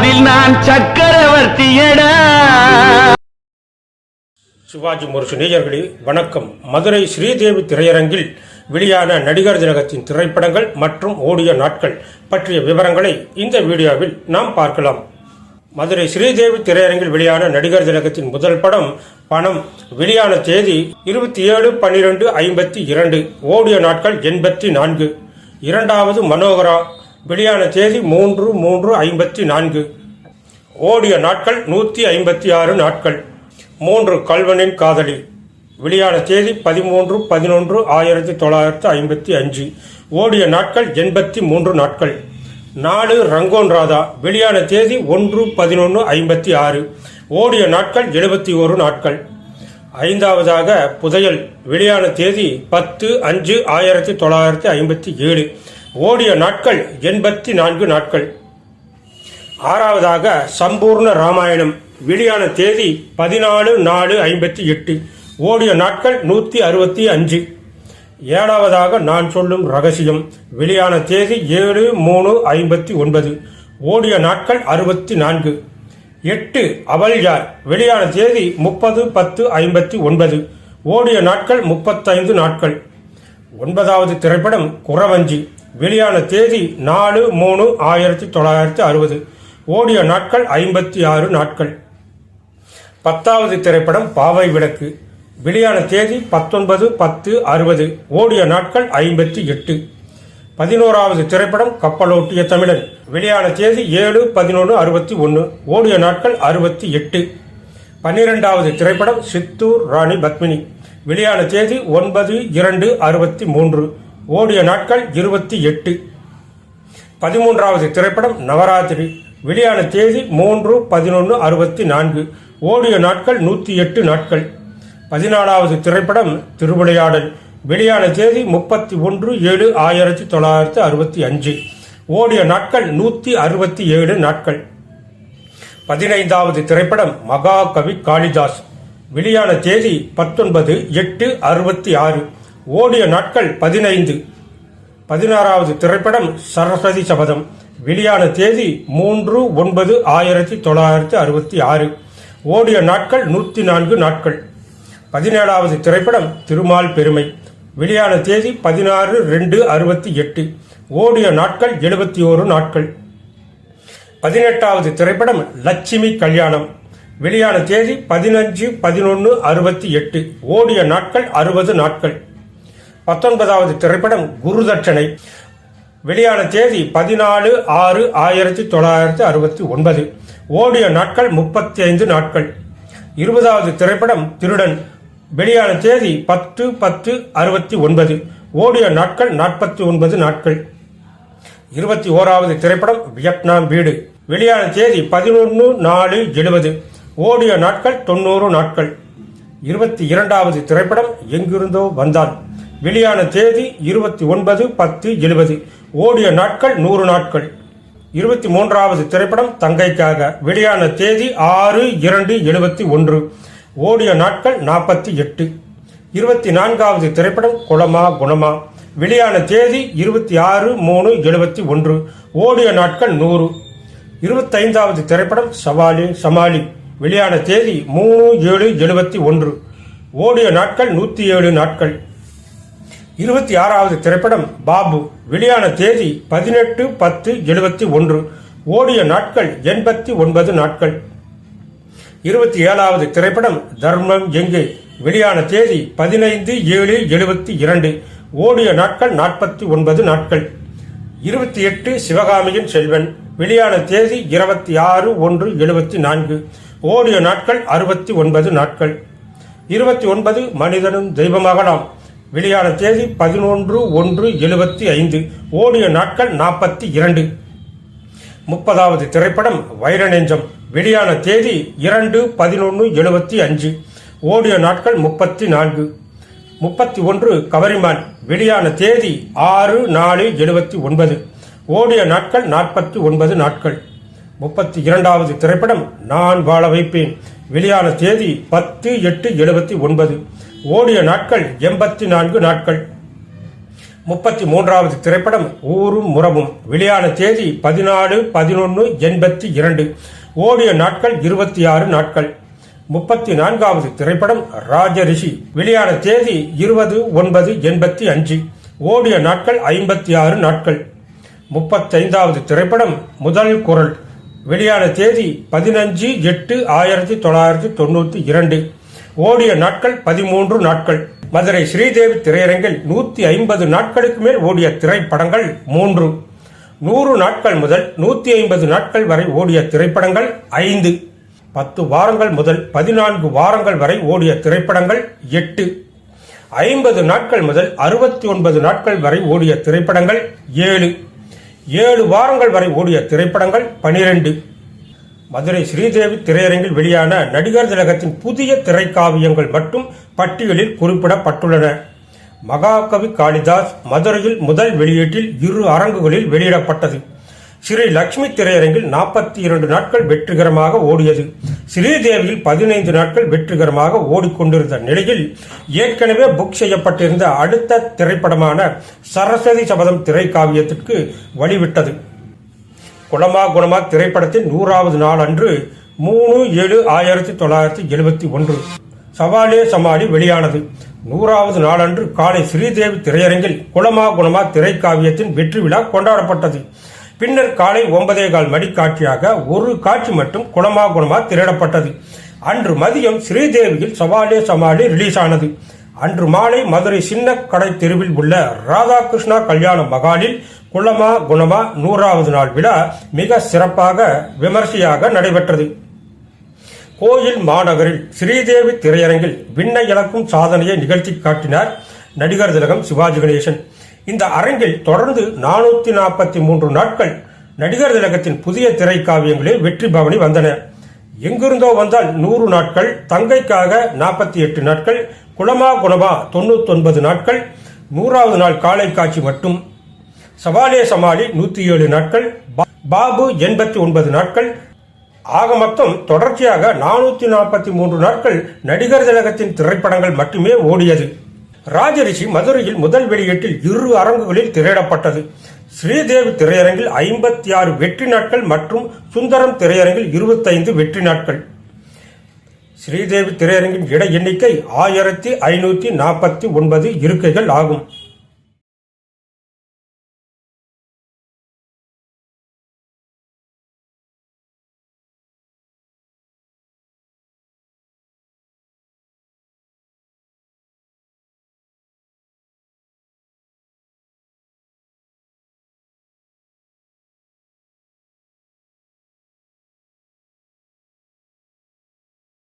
அதில் நான் சக்கரவர்த்தியடா சிவாஜி முரசு நேயர்களே வணக்கம். மதுரை ஸ்ரீதேவி திரையரங்கில் வெளியான நடிகர் திலகத்தின் திரைப்படங்கள் மற்றும் ஓடிய நாட்கள் பற்றிய விவரங்களை இந்த வீடியோவில் நாம் பார்க்கலாம். மதுரை ஸ்ரீதேவி திரையரங்கில் வெளியான நடிகர் திலகத்தின் முதல் படம் பணம். வெளியான தேதி இருபத்தி ஏழு பன்னிரெண்டு ஐம்பத்தி இரண்டு. ஓடிய நாட்கள் எண்பத்தி நான்கு. இரண்டாவது மனோகரா வெளியான தேதி மூன்று மூன்று ஐம்பத்தி நான்கு. ஓடிய நாட்கள் நூற்றி ஐம்பத்தி ஆறு நாட்கள். மூன்று கல்வனின் காதலி. வெளியான தேதி பதிமூன்று பதினொன்று ஆயிரத்தி தொள்ளாயிரத்து ஐம்பத்தி அஞ்சு. ஓடிய நாட்கள் எண்பத்தி மூன்று நாட்கள். நாலு ரங்கோன் ராதா. வெளியான தேதி ஒன்று பதினொன்று ஐம்பத்தி ஆறு. ஓடிய நாட்கள் எழுபத்தி ஒரு நாட்கள். ஐந்தாவதாக புதையல். வெளியான தேதி பத்து அஞ்சு ஆயிரத்தி தொள்ளாயிரத்தி ஐம்பத்தி ஏழு. ஓடிய நாட்கள் எண்பத்தி நான்கு நாட்கள். ஆறாவதாக சம்பூர்ண ராமாயணம் வெளியான தேதி பதினாலு நாலு ஐம்பத்தி எட்டு. ஓடிய நாட்கள் நூற்றி அறுபத்தி அஞ்சு. ஏழாவதாக நான் சொல்லும் ரகசியம் வெளியான தேதி ஏழு மூணு ஐம்பத்தி ஒன்பது. ஓடிய நாட்கள் அறுபத்தி நான்கு. எட்டு அவள் யார்? வெளியான தேதி முப்பது பத்து ஐம்பத்தி ஒன்பது. ஓடிய நாட்கள் முப்பத்தைந்து நாட்கள். ஒன்பதாவது திரைப்படம் குறவஞ்சி. வெளியான தேதி நாலு மூணு ஆயிரத்தி தொள்ளாயிரத்தி அறுபது. ஓடிய நாட்கள் ஐம்பத்தி ஆறு நாட்கள். பத்தாவது திரைப்படம் பாவை விளக்கு. வெளியான தேதி பத்தொன்பது பத்து அறுபது. ஓடிய நாட்கள் ஐம்பத்தி எட்டு. பதினோராவது திரைப்படம் கப்பலோட்டிய தமிழன். வெளியான தேதி ஏழு பதினொன்று அறுபத்தி ஒன்று ஓடிய நாட்கள் அறுபத்தி எட்டு. பன்னிரெண்டாவது திரைப்படம் சித்தூர் ராணி பத்மினி. வெளியான தேதி ஒன்பது இரண்டு அறுபத்தி மூன்று. ஓடிய நாட்கள் இருபத்தி எட்டு. பதிமூன்றாவது திரைப்படம் நவராத்திரி. வெளியான தேதி மூன்று பதினொன்று அறுபத்தி நான்கு. ஓடிய நாட்கள் நூற்றி எட்டு நாட்கள். பதினாலாவது திரைப்படம் திருவிளையாடல். வெளியான தேதி முப்பத்தி ஒன்று ஏழு ஆயிரத்தி தொள்ளாயிரத்தி அறுபத்தி அஞ்சு. ஓடிய நாட்கள் நூற்றி அறுபத்தி ஏழு நாட்கள். பதினைந்தாவது திரைப்படம் மகாகவி காளிதாஸ். வெளியான தேதி பத்தொன்பது எட்டு அறுபத்தி ஆறு. ஓடிய நாட்கள் பதினைந்து. பதினாறாவது திரைப்படம் சரஸ்வதி சபதம். வெளியான தேதி மூன்று ஒன்பது ஆயிரத்தி தொள்ளாயிரத்தி அறுபத்தி ஆறு. ஓடிய நாட்கள் நூற்றி நான்கு நாட்கள். பதினேழாவது திரைப்படம் திருமால் பெருமை. வெளியான தேதி பதினாறு ரெண்டு அறுபத்தி எட்டு. ஓடிய நாட்கள் எழுபத்தி ஓரு நாட்கள். பதினெட்டாவது திரைப்படம் லட்சுமி கல்யாணம். வெளியான தேதி பதினஞ்சு பதினொன்று அறுபத்தி எட்டு. ஓடிய நாட்கள் அறுபது நாட்கள். பத்தொன்பதாவது திரைப்படம் குருதட்சணை வெளியான தேதி பதினாலு ஆறு ஆயிரத்தி தொள்ளாயிரத்தி அறுபத்தி ஒன்பது. ஓடிய நாட்கள் முப்பத்தி ஐந்து நாட்கள். இருபதாவது திரைப்படம் திருடன். வெளியான தேதி பத்து பத்து அறுபத்தி ஒன்பது. ஓடிய நாட்கள் நாற்பத்தி ஒன்பது நாட்கள். இருபத்தி ஓராவது திரைப்படம் வியட்நாம் வீடு. வெளியான தேதி பதினொன்று நாலு எழுபது. ஓடிய நாட்கள் தொண்ணூறு நாட்கள். இருபத்தி இரண்டாவது திரைப்படம் எங்கிருந்தோ வந்தான் வெளியான தேதி இருபத்தி ஒன்பது பத்து எழுபது. ஓடிய நாட்கள் நூறு நாட்கள். இருபத்தி மூன்றாவது திரைப்படம் தங்கைக்காக. வெளியான தேதி ஆறு இரண்டு எழுபத்தி ஒன்று. ஓடிய நாட்கள் நாற்பத்தி எட்டு. இருபத்தி நான்காவது திரைப்படம் குளமா குணமா. வெளியான தேதி இருபத்தி ஆறு மூணு எழுபத்தி ஒன்று. ஓடிய நாட்கள் நூறு. இருபத்தைந்தாவது திரைப்படம் சவாலி சமாளி. வெளியான தேதி மூணு ஏழு எழுபத்தி ஒன்று. ஓடிய நாட்கள் நூற்றி ஏழு நாட்கள். இருபத்தி ஆறாவது திரைப்படம் பாபு. வெளியான தேதி பதினெட்டு பத்து எழுபத்தி ஒன்று. ஓடிய நாட்கள் எண்பத்தி ஒன்பது நாட்கள். இருபத்தி ஏழாவது திரைப்படம் தர்மம் எங்கே? வெளியான தேதி பதினைந்து ஏழு எழுபத்தி இரண்டு. ஓடிய நாட்கள் நாற்பத்தி ஒன்பது நாட்கள். இருபத்தி எட்டு சிவகாமியின் செல்வன். வெளியான தேதி இருபத்தி ஆறு ஒன்று எழுபத்தி நான்கு. ஓடிய நாட்கள் அறுபத்தி ஒன்பது நாட்கள். இருபத்தி ஒன்பது மனிதனும் தெய்வமாகலாம் வெளியான தேதி பதினொன்று ஒன்று எழுபத்தி ஐந்து. ஓடிய நாட்கள் நாற்பத்தி இரண்டு. முப்பதாவது திரைப்படம் வைரநெஞ்சம் வெளியான தேதி இரண்டு பதினொன்று எழுபத்தி அஞ்சு. ஓடிய நாட்கள் முப்பத்தி நான்கு. முப்பத்தி ஒன்று கவரிமான். வெளியான தேதி ஆறு நாலு எழுபத்தி ஒன்பது. ஓடிய நாட்கள் நாற்பத்தி ஒன்பது நாட்கள். முப்பத்தி இரண்டாவது திரைப்படம் நான் வாழ வைப்பேன். வெளியான தேதி பத்து எட்டு எழுபத்தி ஒன்பது. ஓடிய நாட்கள் எண்பத்தி நான்கு நாட்கள். முப்பத்தி மூன்றாவது திரைப்படம் ஊரும் முறவும். வெளியான தேதி பதினாலு பதினொன்று எண்பத்தி இரண்டு. ஓடிய நாட்கள் இருபத்தி ஆறு நாட்கள். முப்பத்தி நான்காவது திரைப்படம் ராஜரிஷி. வெளியான தேதி இருபது ஒன்பது எண்பத்தி அஞ்சு. ஓடிய நாட்கள் ஐம்பத்தி ஆறு நாட்கள். முப்பத்தைந்தாவது திரைப்படம் முதல் குரல். வெளியான தேதி பதினஞ்சு எட்டு ஆயிரத்தி தொள்ளாயிரத்தி தொண்ணூற்றி இரண்டு. ஓடிய நாட்கள் பதிமூன்று நாட்கள். மதுரை ஸ்ரீதேவி திரையரங்கில் நூத்தி ஐம்பது நாட்களுக்கு மேல் ஓடிய திரைப்படங்கள் மூன்று. நூறு நாட்கள் முதல் நூத்தி ஐம்பது நாட்கள் வரை ஓடிய திரைப்படங்கள் ஐந்து. பத்து வாரங்கள் முதல் பதினான்கு வாரங்கள் வரை ஓடிய திரைப்படங்கள் எட்டு. ஐம்பது நாட்கள் முதல் அறுபத்தி ஒன்பது நாட்கள் வரை ஓடிய திரைப்படங்கள் ஏழு. ஏழு வாரங்கள் வரை ஓடிய திரைப்படங்கள் பனிரெண்டு. மதுரை ஸ்ரீதேவி திரையரங்கில் வெளியான நடிகர் திலகத்தின் புதிய திரைக்காவியங்கள் மட்டும் பட்டியலில் குறிப்பிடப்பட்டுள்ளன. மகாகவி காளிதாஸ் மதுரையில் முதல் வெளியீட்டில் இரு அரங்குகளில் வெளியிடப்பட்டது. ஸ்ரீ லட்சுமி திரையரங்கில் நாற்பத்தி இரண்டு நாட்கள் வெற்றிகரமாக ஓடியது. ஸ்ரீதேவியில் பதினைந்து நாட்கள் வெற்றிகரமாக ஓடிக்கொண்டிருந்த நிலையில் ஏற்கனவே புக் செய்யப்பட்டிருந்த அடுத்த திரைப்படமான சரஸ்வதி சபதம் திரைக்காவியத்திற்கு வழிவிட்டது. குணமா குணமா திரைப்படத்தின் நூறாவது நாள் அன்று மூணு ஏழு ஆயிரத்தி தொள்ளாயிரத்தி எழுபத்தி ஒன்று. சவாலே சமாளி வெளியானது. நூறாவது நாளன்று காலை ஸ்ரீதேவி திரையரங்கில் குலமா குணமா திரைக்காவியத்தின் வெற்றி விழா கொண்டாடப்பட்டது. பின்னர் காலை ஒன்பதே கால் மணி காட்சியாக ஒரு காட்சி மட்டும் குணமா குணமா திரையிடப்பட்டது. அன்று மதியம் ஸ்ரீதேவியில் சவாலே சமாளி ரிலீஸ் ஆனது அன்று மாலை மதுரை சின்ன கடை தெருவில் உள்ள ராதாகிருஷ்ணா கல்யாண மகாலில் குளமா குணமா நூறாவது நாள் விழா மிக சிறப்பாக விமர்சையாக நடைபெற்றது. கோயில் மாநகரில் ஸ்ரீதேவி திரையரங்கில் விண்ணை இழக்கும் சாதனையை நிகழ்த்தி காட்டினார் நடிகர் திலகம் சிவாஜி கணேசன். இந்த அரங்கில் தொடர்ந்து நானூத்தி நாற்பத்தி மூன்று நாட்கள் நடிகர் திலகத்தின் புதிய திரைக்காவியங்களில் வெற்றி பவனி வந்தன. எங்கிருந்தோ வந்தால் நூறு நாட்கள் தங்கைக்காக நாற்பத்தி எட்டு நாட்கள் குளமா குணமா தொண்ணூத்தொன்பது நாட்கள் நூறாவது நாள் காலை காட்சி மட்டும். சவாலே சமாளி நூத்தி ஏழு நாட்கள் பா- பாபு எண்பத்தி ஒன்பது நாட்கள். ஆக மொத்தம் தொடர்ச்சியாக நானூத்தி நாற்பத்தி மூன்று நாட்கள் நடிகர் திலகத்தின் திரைப்படங்கள் மட்டுமே ஓடியது. ராஜரிஷி மதுரையில் முதல் வெளியீட்டில் இரு அரங்குகளில் திரையிடப்பட்டது. ஸ்ரீதேவி திரையரங்கில் ஐம்பத்தி ஆறு வெற்றி நாட்கள் மற்றும் சுந்தரம் திரையரங்கில் இருபத்தைந்து வெற்றி நாட்கள். ஸ்ரீதேவி திரையரங்கின் இட எண்ணிக்கை ஆயிரத்தி ஐநூற்றி நாற்பத்தி ஒன்பது இருக்கைகள் ஆகும்.